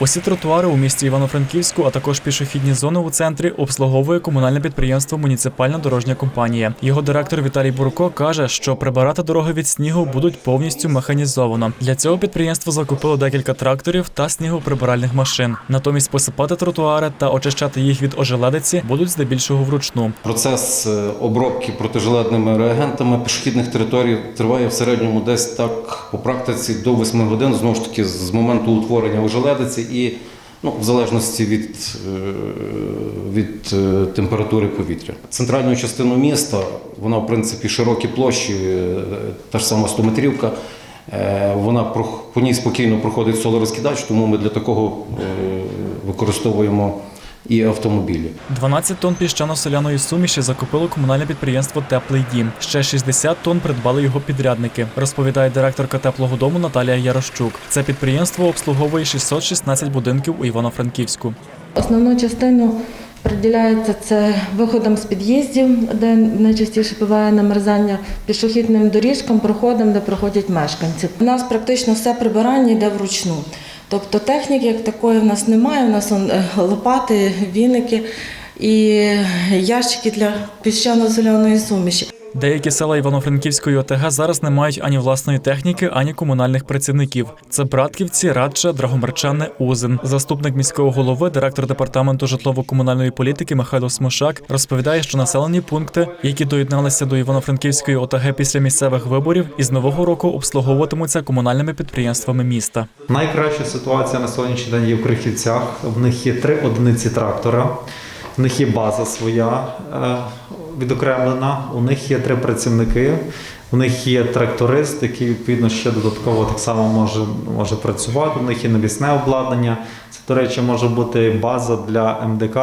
Усі тротуари у місті Івано-Франківську, а також пішохідні зони у центрі обслуговує комунальне підприємство Муніципальна дорожня компанія. Його директор Віталій Бурко каже, що прибирати дороги від снігу будуть повністю механізовано. Для цього підприємство закупило декілька тракторів та снігоприбиральних машин. Натомість посипати тротуари та очищати їх від ожеледиці будуть здебільшого вручну. Процес е, обробки протижилетними реагентами пішохідних територій триває в середньому десь так по практиці до 8 годин, знову ж таки, з моменту утворення ожеледиці і ну, в залежності від, е, від е, температури повітря. Центральну частину міста, вона в принципі широкі площі, е, та ж сама стометрівка. Вона по ній спокійно проходить солорозкидач, тому ми для такого використовуємо і автомобілі. 12 тонн піщано-соляної суміші закупило комунальне підприємство Теплий дім. Ще 60 тонн придбали його підрядники, розповідає директорка теплого дому Наталія Ярощук. Це підприємство обслуговує 616 будинків у Івано-Франківську. Основну частину приділяється це виходом з під'їздів, де найчастіше буває намерзання, пішохідним доріжкам, проходам, де проходять мешканці. У нас практично все прибирання йде вручну. Тобто техніки як такої в нас немає. У нас е, лопати, віники і ящики для піщано-соляної суміші. Деякі села Івано-Франківської ОТГ зараз не мають ані власної техніки, ані комунальних працівників. Це Братківці, Радча, Драгомерчани, Узин. Заступник міського голови, директор департаменту житлово-комунальної політики Михайло Смошак розповідає, що населені пункти, які доєдналися до Івано-Франківської ОТГ після місцевих виборів, із нового року обслуговуватимуться комунальними підприємствами міста. Найкраща ситуація на сьогоднішній день є в Крихівцях. В них є три одиниці трактора, в них є база своя е, відокремлена, у них є три працівники, у них є тракторист, який відповідно ще додатково так само може, може працювати. У них є навісне обладнання. Це, до речі, може бути база для МДК.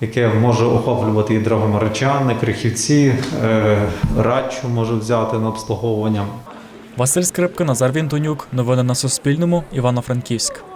Яке може охоплювати і Драгомаричани, Крихівці, е, Радчу може взяти на обслуговування. Василь Скрипка, Назар Вінтонюк. Новини на Суспільному. Івано-Франківськ.